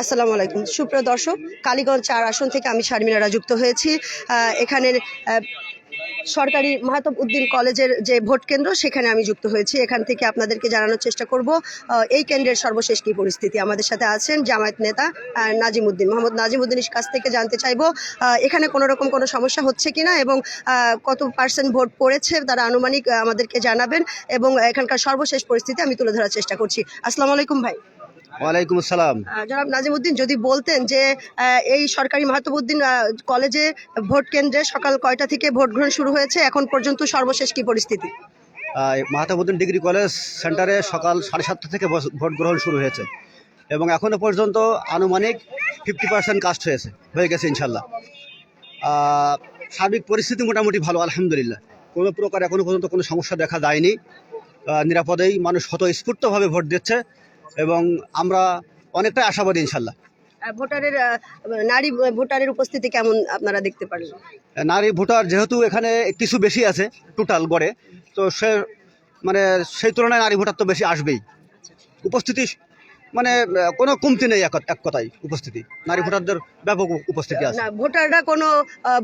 আসসালামু আলাইকুম। সুপ্রিয় দর্শক, কালীগঞ্জ চার আসন থেকে আমি শারমিনারা যুক্ত হয়েছি। এখানের সরকারি মাহাতব উদ্দিন কলেজের যে ভোট কেন্দ্র, সেখানে আমি যুক্ত হয়েছি। এখান থেকে আপনাদেরকে জানানোর চেষ্টা করব এই কেন্দ্রের সর্বশেষ কী পরিস্থিতি। আমাদের সাথে আছেন জামায়াত নেতা নাজিম উদ্দিন মোহাম্মদ নাজিম উদ্দিনের কাছ থেকে জানতে চাইব এখানে কোনো রকম কোনো সমস্যা হচ্ছে কিনা এবং কত পার্সেন্ট ভোট পড়েছে তারা আনুমানিক আমাদেরকে জানাবেন এবং এখানকার সর্বশেষ পরিস্থিতি আমি তুলে ধরার চেষ্টা করছি। আসসালামু আলাইকুম ভাই। ওয়ালাইকুম আসসালাম। জনাব নাজিমুদ্দিন যদি বলতেন যে এই সরকারি মাহাতবুদ্দিন কলেজে ভোট কেন্দ্রে সকাল কয়টা থেকে ভোট গ্রহণ শুরু হয়েছে? এখন পর্যন্ত সর্বশেষ কি পরিস্থিতি? মাহাতাবুদ্দিন ডিগ্রি কলেজ সেন্টারে সকাল সাড়ে সাতটা থেকে ভোট গ্রহণ শুরু হয়েছে এবং এখনও পর্যন্ত আনুমানিক ফিফটি পার্সেন্ট কাস্ট হয়েছে হয়ে গেছে ইনশাল্লাহ। সার্বিক পরিস্থিতি মোটামুটি ভালো আলহামদুলিল্লাহ। কোনো প্রকার এখনও পর্যন্ত কোনো সমস্যা দেখা যায়নি। নিরাপদেই মানুষ স্বতঃস্ফূর্তভাবে ভোট দিচ্ছে। এবং আমরা অনেকটাই আশাবাদী ইনশাল্লাহ। ভোটারের নারী ভোটারের উপস্থিতি কেমন আপনারা দেখতে পারেন নারী ভোটার যেহেতু এখানে কিছু বেশি আছে টোটাল গড়ে তো সে মানে সেই তুলনায় নারী ভোটার তো বেশি আসবেই। উপস্থিতি মানে কোনো কমতি নেই এক কথায় উপস্থিতি। নারী ভোটারদের ব্যাপক উপস্থিতি আছে। ভোটাররা কোনো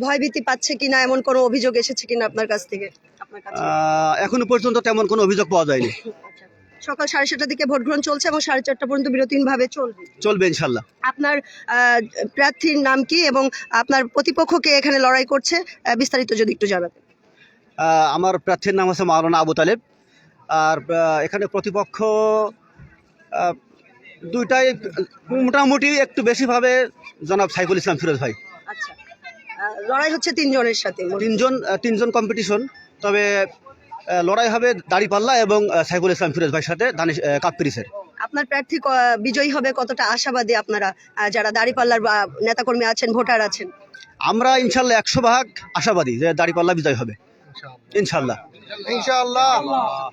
ভয়ভীতি পাচ্ছে কিনা এমন কোনো অভিযোগ এসেছে কিনা আপনার কাছ থেকে? এখনও পর্যন্ত তেমন কোনো অভিযোগ পাওয়া যায়নি। সকাল সাড়ে সাতটার দিকে ভোট গ্রহণ চলছে এবং সাড়ে চারটা পর্যন্ত বিরতিহীনভাবে চলবে। চলবে ইনশাল্লাহ আপনার প্রার্থীর নাম কি এবং আপনার প্রতিপক্ষকে এখানে লড়াই করছে? বিস্তারিত যদি একটু জানাবেন। আমার প্রার্থীর নাম হচ্ছে মাওলানা আবু তালেব। আর এখানে প্রতিপক্ষ দুইটাই মোটামুটি একটু বেশিভাবে জনাব সাইফুল ইসলাম ফিরোজ ভাই। আচ্ছা। লড়াই হচ্ছে তিনজনের সাথে। তিনজন তিনজন কম্পিটিশন তবে লড়াই হবে দাড়িপাল্লা এবং সাইফুল ইসলাম ফিরোজ ভাইয়ের সাথে দানিশ কাপপিরিসের আপনার প্রার্থী বিজয়ী হবে কতটা আশাবাদী আপনারা যারা দাড়িপাল্লার বা নেতাকর্মী আছেন ভোটার আছেন? আমরা ইনশাল্লাহ একশো ভাগ আশাবাদী যে দাড়িপাল্লা বিজয় হবে। ইনশাল্লাহ। আহ,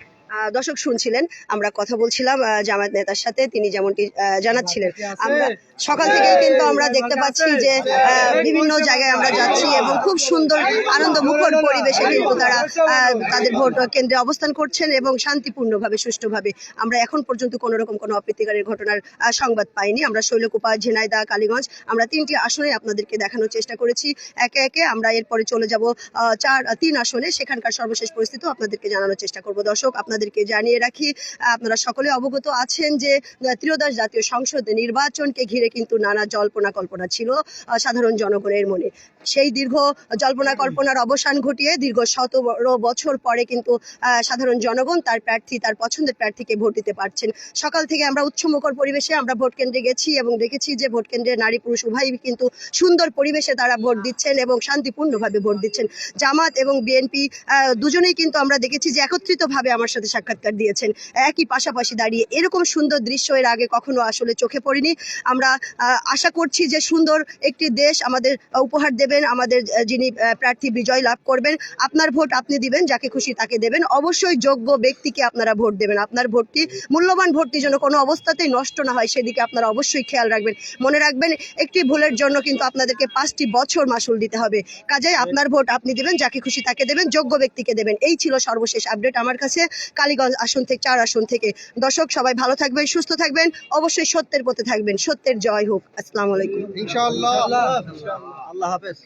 দর্শক শুনছিলেন আমরা কথা বলছিলাম জামায়াত নেতার সাথে তিনি যেমনটি জানাচ্ছিলেন। আমরা সকাল থেকেই কিন্তু আমরা দেখতে পাচ্ছি যে বিভিন্ন জায়গায় আমরা যাচ্ছি এবং খুব সুন্দর আনন্দ মুখর পরিবেশে কিন্তু তারা তাদের ভোট কেন্দ্রে অবস্থান করছেন এবং শান্তিপূর্ণভাবে সুষ্ঠুভাবে। আমরা এখন পর্যন্ত কোনো রকম কোনো অপ্রীতিকারের ঘটনার সংবাদ পাইনি। আমরা শৈলকুপা ঝিনাইদা কালীগঞ্জ আমরা তিনটি আসনে আপনাদেরকে দেখানোর চেষ্টা করেছি। একে একে আমরা এরপরে চলে যাব আহ, চার তিন আসনে। সেখানকার সর্বশেষ পরিস্থিতিও আপনাদেরকে জানানোর চেষ্টা করব। দর্শক আপনাদেরকে জানিয়ে রাখি আপনারা সকলে অবগত আছেন যে আহ, ত্রয়োদশ জাতীয় সংসদ নির্বাচনকে ঘিরে কিন্তু নানা জল্পনা কল্পনা ছিল সাধারণ জনগণের মনে। সেই দীর্ঘ জল্পনা কল্পনার অবসান ঘটিয়ে দীর্ঘ সতেরো বছর পরে কিন্তু সাধারণ জনগণ তার প্রার্থী তার পছন্দের প্রার্থীকে ভোট দিতে পারছেন। সকাল থেকে আমরা উচ্ছমুখর পরিবেশে আমরা ভোট কেন্দ্রে গেছি এবং দেখেছি যে ভোট কেন্দ্রে নারী পুরুষ উভয়ই কিন্তু সুন্দর পরিবেশে তারা ভোট দিচ্ছেন এবং শান্তিপূর্ণভাবে ভোট দিচ্ছেন। জামাত এবং বিএনপি দুজনেই কিন্তু আমরা দেখেছি যে একত্রিতভাবে আমার সাথে সাক্ষাৎকার দিয়েছেন। একই পাশাপাশি দাঁড়িয়ে এরকম সুন্দর দৃশ্য এর আগে কখনো আসলে চোখে পড়িনি। আমরা আশা করছি যে সুন্দর একটি দেশ আমাদের উপহার দেবেন, আমাদের যিনি প্রার্থী বিজয় লাভ করবেন। আপনার ভোট আপনি দিবেন, যাকে খুশি তাকে দেবেন। অবশ্যই যোগ্য ব্যক্তিকে আপনারা ভোট দেবেন। আপনার ভোটটি, মূল্যবান ভোটটি যেন কোনো অবস্থাতেই নষ্ট না হয়, সেদিকে আপনারা অবশ্যই খেয়াল রাখবেন। মনে রাখবেন, একটি ভুলের জন্য কিন্তু আপনাদেরকে পাঁচটি বছর মাসুল দিতে হবে। কাজে আপনার ভোট আপনি দিবেন, যাকে খুশি তাকে দেবেন, যোগ্য ব্যক্তিকে দেবেন। এই ছিল সর্বশেষ আপডেট আমার কাছে। কালীগঞ্জ আসন থেকে চার আসন থেকে দর্শক সবাই ভালো থাকবেন সুস্থ থাকবেন অবশ্যই সত্যের পথে থাকবেন সত্যের জয় হোক আসসালামু আলাইকুম ইনশাআল্লাহ আল্লাহ হাফেজ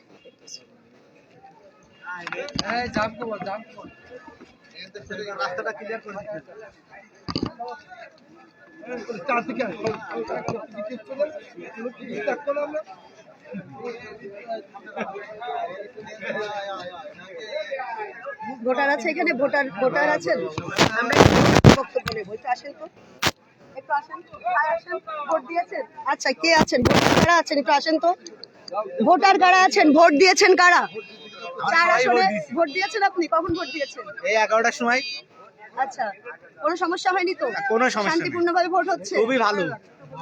রাস্তাটা ক্লিয়ার করে ভোটার আছে এখানে ভোটার ভোটার আছেন আমরা বক্তব্য নেব। একটু আসেন তো। একটু আসেন আসেন ভোট দিয়েছেন? আচ্ছা কে আছেন? ভোটার কারা আছেন? একটু আসেন তো। ভোটার কারা আছেন? ভোট দিয়েছেন কারা? চার আসনে ভোট দিয়েছেন আপনি? কখন ভোট দিয়েছেন? এই এগারোটার সময়। আচ্ছা কোনো সমস্যা হয়নি তো? কোনো সমস্যা শান্তিপূর্ণভাবে ভোট হচ্ছে? খুবই ভালো।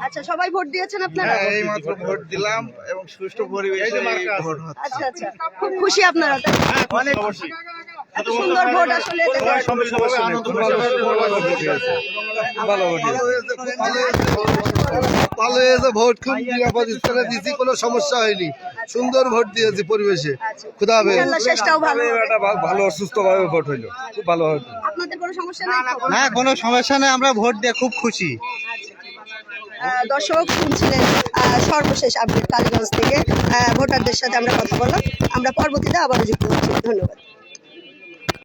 আচ্ছা সবাই ভোট দিয়েছেন আপনারা? হ্যাঁ, এই মাত্র ভোট দিলাম এবং সুষ্ঠু পরিবেশে ভোট হচ্ছে। আচ্ছা আচ্ছা। খুব খুশি আপনারা তাই? অনেক এত সুন্দর ভোট আসলে ভালো হয়েছে ভোট খুব নিরাপদ স্থানে দিয়েছি কোনো সমস্যা হয়নি। সুন্দর ভোট দিয়েছি পরিবেশে। খুদা হাফেজ। ভালো। ভালো সুস্থভাবে ভোট হইল। খুব ভালো হয়েছে কোনো সমস্যা না কোনো সমস্যা নেই। আমরা ভোট দিয়ে খুব খুশি। আহ, দর্শক শুনছিলেন আহ, সর্বশেষ আপডেট কালীগঞ্জ থেকে। ভোটারদের সাথে আমরা কথা বললাম। আমরা পরবর্তীতে আবারও যুক্ত হচ্ছি। ধন্যবাদ।